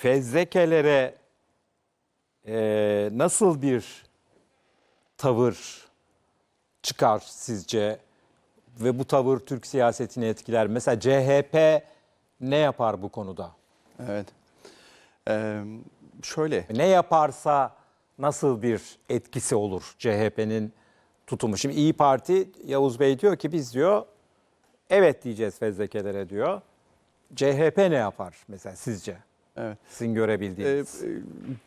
fezlekelere e, nasıl bir tavır çıkar sizce? Ve bu tavır Türk siyasetini etkiler. Mesela CHP ne yapar bu konuda? Evet. Ee, şöyle, Ne yaparsa nasıl bir etkisi olur CHP'nin tutumu? Şimdi İyi Parti Yavuz Bey diyor ki biz diyor evet diyeceğiz fezlekelere diyor. CHP ne yapar mesela sizce? Evet. Sizin Ee, görebildiğiniz. e,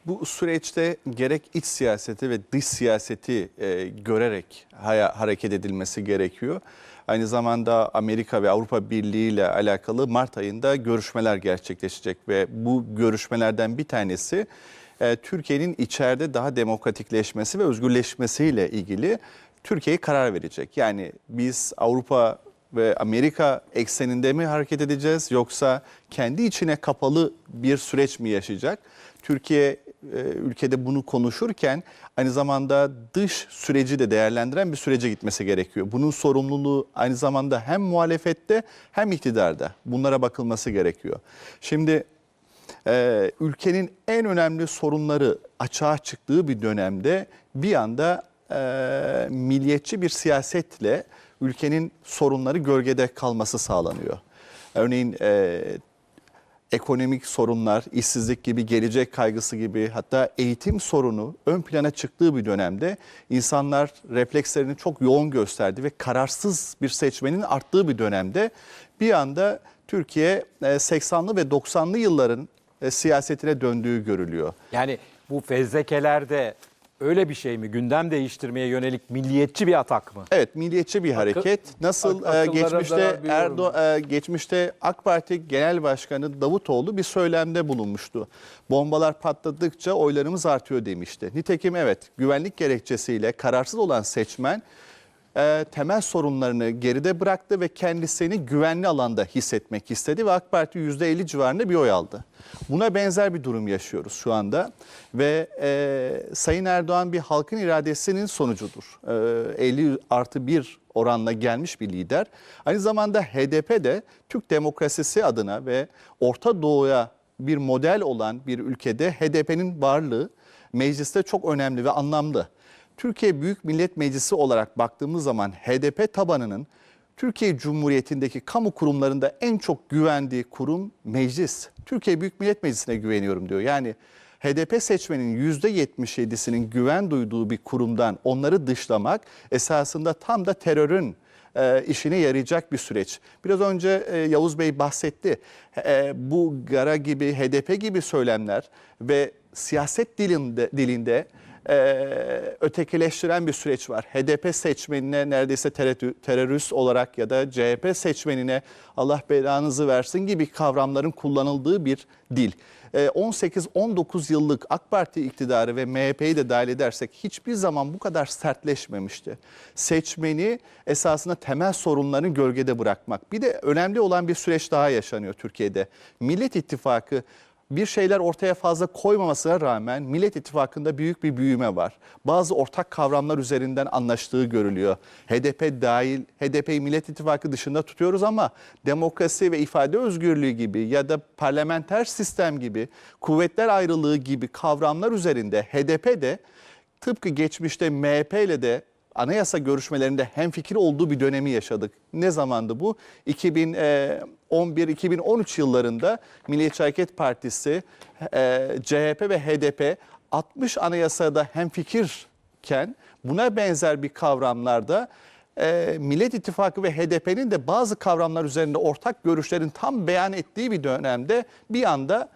bu süreçte gerek iç siyaseti ve dış siyaseti e, görerek haya- hareket edilmesi gerekiyor. Aynı zamanda Amerika ve Avrupa Birliği ile alakalı Mart ayında görüşmeler gerçekleşecek ve bu görüşmelerden bir tanesi e, Türkiye'nin içeride daha demokratikleşmesi ve özgürleşmesiyle ilgili Türkiye'ye karar verecek. Yani biz Avrupa ve Amerika ekseninde mi hareket edeceğiz yoksa kendi içine kapalı bir süreç mi yaşayacak? Türkiye e, ülkede bunu konuşurken aynı zamanda dış süreci de değerlendiren bir sürece gitmesi gerekiyor. Bunun sorumluluğu aynı zamanda hem muhalefette hem iktidarda. Bunlara bakılması gerekiyor. Şimdi e, ülkenin en önemli sorunları açığa çıktığı bir dönemde bir anda e, milliyetçi bir siyasetle ülkenin sorunları gölgede kalması sağlanıyor. Örneğin e, ekonomik sorunlar, işsizlik gibi, gelecek kaygısı gibi hatta eğitim sorunu ön plana çıktığı bir dönemde insanlar reflekslerini çok yoğun gösterdi ve kararsız bir seçmenin arttığı bir dönemde bir anda Türkiye e, 80'lı ve 90'lı yılların e, siyasetine döndüğü görülüyor. Yani bu fezlekelerde öyle bir şey mi? Gündem değiştirmeye yönelik milliyetçi bir atak mı? Evet, milliyetçi bir hareket. Nasıl ak- e, geçmişte. Erdo e, geçmişte AK Parti Genel Başkanı Davutoğlu bir söylemde bulunmuştu. Bombalar patladıkça oylarımız artıyor demişti. Nitekim evet, güvenlik gerekçesiyle kararsız olan seçmen e, temel sorunlarını geride bıraktı ve kendisini güvenli alanda hissetmek istedi ve AK Parti %50 civarında bir oy aldı. Buna benzer bir durum yaşıyoruz şu anda ve e, Sayın Erdoğan bir halkın iradesinin sonucudur. E, 50 artı 1 oranla gelmiş bir lider. Aynı zamanda HDP de Türk demokrasisi adına ve Orta Doğu'ya bir model olan bir ülkede HDP'nin varlığı mecliste çok önemli ve anlamlı. Türkiye Büyük Millet Meclisi olarak baktığımız zaman HDP tabanının Türkiye Cumhuriyeti'ndeki kamu kurumlarında en çok güvendiği kurum meclis. Türkiye Büyük Millet Meclisi'ne güveniyorum diyor. Yani HDP seçmenin %77'sinin güven duyduğu bir kurumdan onları dışlamak esasında tam da terörün e, işine yarayacak bir süreç. Biraz önce e, Yavuz Bey bahsetti. E, bu Gara gibi, HDP gibi söylemler ve siyaset dilinde, dilinde e, ötekileştiren bir süreç var. HDP seçmenine neredeyse terörist olarak ya da CHP seçmenine Allah belanızı versin gibi kavramların kullanıldığı bir dil. E, 18-19 yıllık AK Parti iktidarı ve MHP'yi de dahil edersek hiçbir zaman bu kadar sertleşmemişti. Seçmeni esasında temel sorunlarını gölgede bırakmak. Bir de önemli olan bir süreç daha yaşanıyor Türkiye'de. Millet İttifakı bir şeyler ortaya fazla koymamasına rağmen Millet İttifakı'nda büyük bir büyüme var. Bazı ortak kavramlar üzerinden anlaştığı görülüyor. HDP dahil, HDP'yi Millet İttifakı dışında tutuyoruz ama demokrasi ve ifade özgürlüğü gibi ya da parlamenter sistem gibi, kuvvetler ayrılığı gibi kavramlar üzerinde HDP de tıpkı geçmişte MHP ile de anayasa görüşmelerinde hemfikir olduğu bir dönemi yaşadık. Ne zamandı bu? 2011-2013 yıllarında Milliyetçi Hareket Partisi, e, CHP ve HDP 60 anayasada hemfikirken buna benzer bir kavramlarda e, Millet İttifakı ve HDP'nin de bazı kavramlar üzerinde ortak görüşlerin tam beyan ettiği bir dönemde bir anda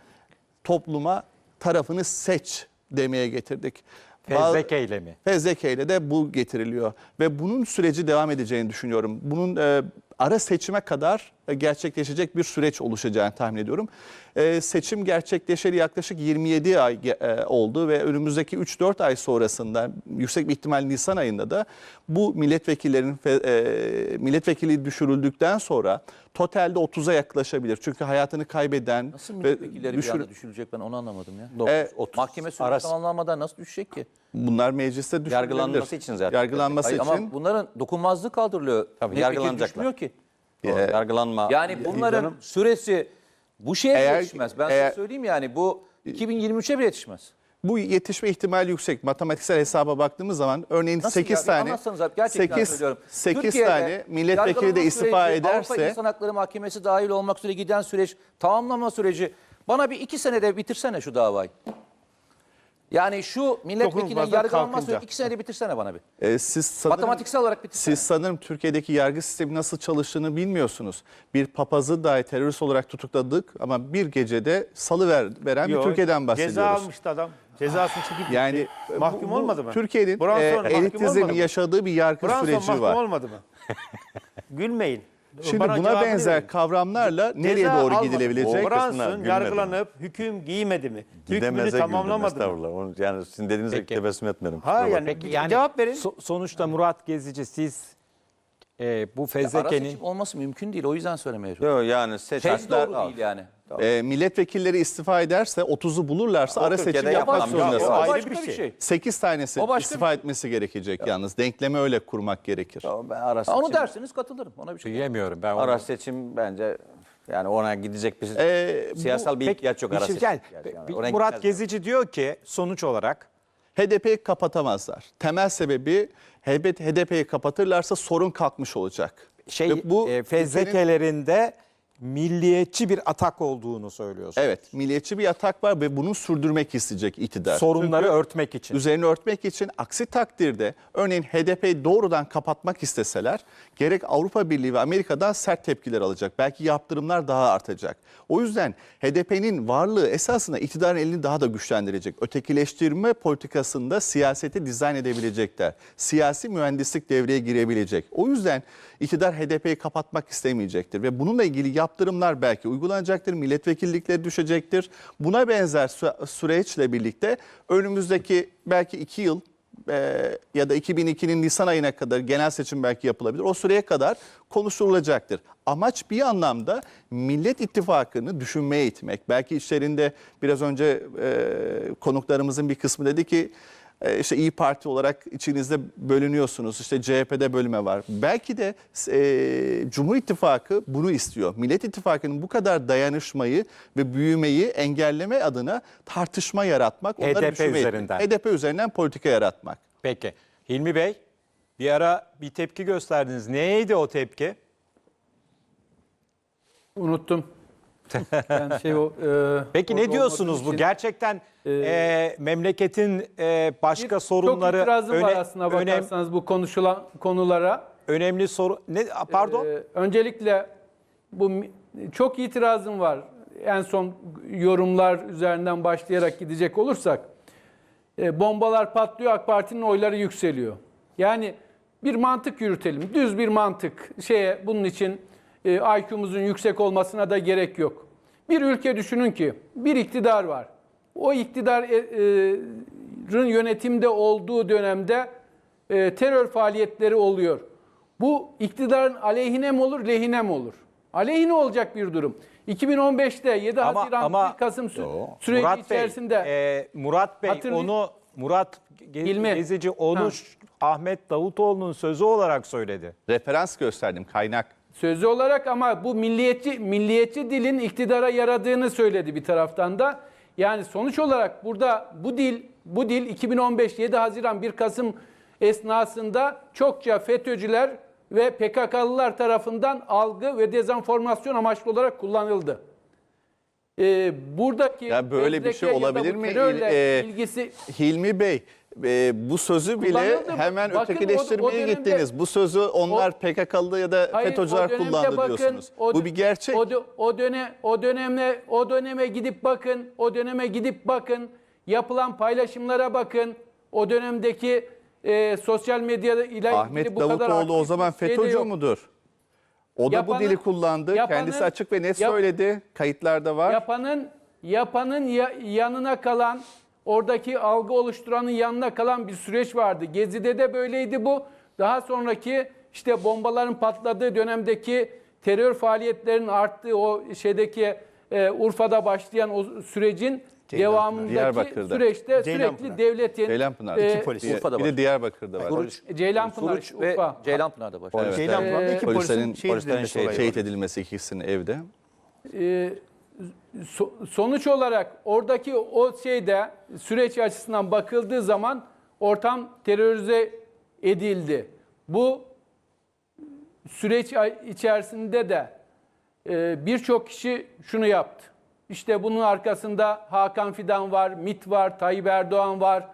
topluma tarafını seç demeye getirdik. Bazı- Fezlekeyle mi? Fezlekeyle de bu getiriliyor ve bunun süreci devam edeceğini düşünüyorum. Bunun e, ara seçime kadar gerçekleşecek bir süreç oluşacağını tahmin ediyorum. E, seçim gerçekleşeli yaklaşık 27 ay e, oldu ve önümüzdeki 3-4 ay sonrasında yüksek bir ihtimal Nisan ayında da bu milletvekillerinin e, milletvekili düşürüldükten sonra totalde 30'a yaklaşabilir. Çünkü hayatını kaybeden Nasıl ve milletvekilleri bir düşür- anda düşülecek ben onu anlamadım ya. Dokuz, E, otuz. Mahkeme süreci tamamlanmadan nasıl düşecek ki? bunlar mecliste düşürülebilir. Yargılanması için zaten. Yargılanması Hayır, için. ama bunların dokunmazlığı kaldırılıyor. Tabii, yargılanacaklar. düşmüyor ki. Doğru, yargılanma. Yani bunların canım. süresi Bu şeye Eğer- yetişmez. Ben eğer- size söyleyeyim yani bu 2023'e bile yetişmez. Bu yetişme ihtimali yüksek. Matematiksel hesaba baktığımız zaman örneğin Nasıl 8 ya? Bir tane abi gerçekten 8, söylüyorum. 8 Türkiye'de tane milletvekili de istifa süreci, Avrupa ederse İnsan Hakları Mahkemesi dahil olmak üzere giden süreç, tamamlama süreci bana bir iki senede bitirsene şu davayı. Yani şu milletvekilinin Dokunulmazlık yargılanma kalkınca. süreci iki senede bitirsene bana bir. e, siz sanırım, Matematiksel olarak bitirsene. siz sanırım Türkiye'deki yargı sistemi nasıl çalıştığını bilmiyorsunuz. Bir papazı dahi terörist olarak tutukladık ama bir gecede salı ver, veren Yok, bir Türkiye'den bahsediyoruz. Ceza almıştı adam. Cezasını çekip Yani gitti. mahkum bu- bu olmadı mı? Türkiye'nin Branson e, mahkum elitizmin mı? yaşadığı bir yargı Branson süreci mahkum var. olmadı mı? Gülmeyin. Şimdi Bana buna benzer verin. kavramlarla nereye Ceza doğru almadı. gidilebilecek? Branson yargılanıp hüküm giymedi mi? Hükmünü güldüm tamamlamadı mı? Onu, yani sizin dediğinize Peki. tebessüm etmedim. Ha Kusura yani, bakmayın. Yani cevap verin. so- sonuçta Murat Gezici siz e, bu Ara fezlekenin seçim olması mümkün değil. O yüzden söylemeye çalışıyorum. Yok yani seç. Tez doğru değil yani. E, milletvekilleri istifa ederse 30'u bulurlarsa O ara Türkiye'de seçim yapmak yapılan bir şey. zorundasın. O ayrı başka bir şey. şey. 8 tanesi O başka istifa etmesi gerekecek yalnız. Denklemi öyle kurmak gerekir. Ben ara Ha, seçim, Onu derseniz katılırım. Ona bir şey. duyamıyorum ben onu. ara seçim bence yani ona gidecek bir Ee, bu- siyasal bir ihtiyaç yok bir ara şey- seçim. gel. Yani Bir- oraya Murat gitmez. Gezici diyor ki sonuç olarak HDP'yi kapatamazlar. Temel sebebi HDP'yi kapatırlarsa sorun kalkmış olacak. şey Ve bu e, ülkenin- fezlekelerinde milliyetçi bir atak olduğunu söylüyorsun. Evet, milliyetçi bir atak var ve bunu sürdürmek isteyecek iktidar. Sorunları Çünkü örtmek için. Üzerini örtmek için aksi takdirde örneğin HDP'yi doğrudan kapatmak isteseler gerek Avrupa Birliği ve Amerika'dan sert tepkiler alacak. Belki yaptırımlar daha artacak. O yüzden HDP'nin varlığı esasında iktidarın elini daha da güçlendirecek. Ötekileştirme politikasında siyaseti dizayn edebilecekler. Siyasi mühendislik devreye girebilecek. O yüzden iktidar HDP'yi kapatmak istemeyecektir ve bununla ilgili yaptırımlar belki uygulanacaktır. Milletvekillikleri düşecektir. Buna benzer sü- süreçle birlikte önümüzdeki belki iki yıl e, ya da 2002'nin Nisan ayına kadar genel seçim belki yapılabilir. O süreye kadar konuşulacaktır. Amaç bir anlamda Millet İttifakı'nı düşünmeye itmek. Belki içlerinde biraz önce e, konuklarımızın bir kısmı dedi ki e, işte İyi Parti olarak içinizde bölünüyorsunuz. İşte CHP'de bölüme var. Belki de e, Cumhur İttifakı bunu istiyor. Millet İttifakı'nın bu kadar dayanışmayı ve büyümeyi engelleme adına tartışma yaratmak. HDP üzerinden. HDP üzerinden politika yaratmak. Peki. Hilmi Bey bir ara bir tepki gösterdiniz. Neydi o tepki? Unuttum. Yani şey o. e, Peki ne diyorsunuz bu? Gerçekten e, memleketin e, başka Bir- sorunları Çok itirazım var öne- aslında önem- bakarsanız bu konuşulan konulara. önemli soru ne pardon? Ee, öncelikle bu çok itirazım var. En son yorumlar üzerinden başlayarak gidecek olursak e, bombalar patlıyor AK Parti'nin oyları yükseliyor. Yani bir mantık yürütelim. Düz bir mantık. Şeye bunun için e, IQ'muzun yüksek olmasına da gerek yok. Bir ülke düşünün ki bir iktidar var. O iktidarın yönetimde olduğu dönemde e, terör faaliyetleri oluyor. Bu iktidarın aleyhine mi olur, lehine mi olur? Aleyhine olacak bir durum. 2015'te 7 Ama- Haziran ama- 1 Kasım sü- süreci Murat Bey, içerisinde e, Murat Bey Hatırlay- onu Murat Ge- Hilmi. Gezici onu Ha. Ahmet Davutoğlu'nun sözü olarak söyledi. Referans gösterdim kaynak. Sözlü olarak ama bu milliyetçi milliyetçi dilin iktidara yaradığını söyledi bir taraftan da. Yani sonuç olarak burada bu dil bu dil 2015 7 Haziran 1 Kasım esnasında çokça FETÖ'cüler ve PKK'lılar tarafından algı ve dezenformasyon amaçlı olarak kullanıldı. Ee, buradaki Ya böyle bir şey olabilir mi? terörle Ee, ilgisi Hilmi Bey e, bu sözü bile Kullanıldı. hemen Bakın o- ötekileştirmeye o dönemde- gittiniz. Bu sözü onlar PKK'lı ya da Hayır, FETÖ'cüler o dönemde kullandı bakın, diyorsunuz. o- bu bir gerçek. O, dö- o dönem o döneme o döneme gidip bakın. O döneme gidip bakın. Yapılan paylaşımlara bakın. O dönemdeki e, sosyal medyada ile ilgili Ahmet bu kadar Davutoğlu o aktif zaman bir şey de FETÖ'cü yok. mudur? O da Yapanın- bu dili kullandı. yapanın- Kendisi açık ve net yap- söyledi. Kayıtlarda var. Yapanın yapanın ya- yanına kalan oradaki algı oluşturanın yanına kalan bir süreç vardı. Gezi'de de böyleydi bu. Daha sonraki işte bombaların patladığı dönemdeki terör faaliyetlerinin arttığı o şeydeki e, Urfa'da başlayan o sürecin devamındaki Diyarbakır'da. süreçte Ceylanpınar. sürekli devletin Ceylanpınar. e, İki polis. Bir, Urfa'da bir de. Diyarbakır'da var. Suruç, Ceylanpınar, Suruç ve Urfa. Ceylanpınar'da başlıyor. Evet. Ceylanpınar'da iki Polislerin- polisin şehit polislerin edilmesi şehit- var. Şehit edilmesi ikisinin evde. e, so- sonuç olarak oradaki o şeyde süreç açısından bakıldığı zaman ortam terörize edildi. Bu süreç içerisinde de e, birçok kişi şunu yaptı. İşte bunun arkasında Hakan Fidan var, MİT var, Tayyip Erdoğan var,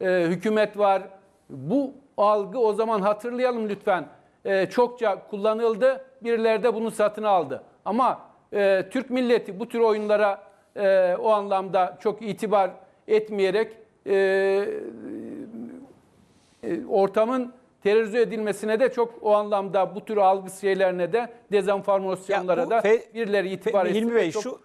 e, hükümet var. Bu algı o zaman hatırlayalım lütfen. E, çokça kullanıldı. Birileri de bunu satın aldı. Ama e, Türk milleti bu tür oyunlara e, o anlamda çok itibar etmeyerek e, e, ortamın terörize edilmesine de çok o anlamda bu tür algı şeylerine de dezenformasyonlara da birileri itibar etsin Hilmi ve Bey çok şu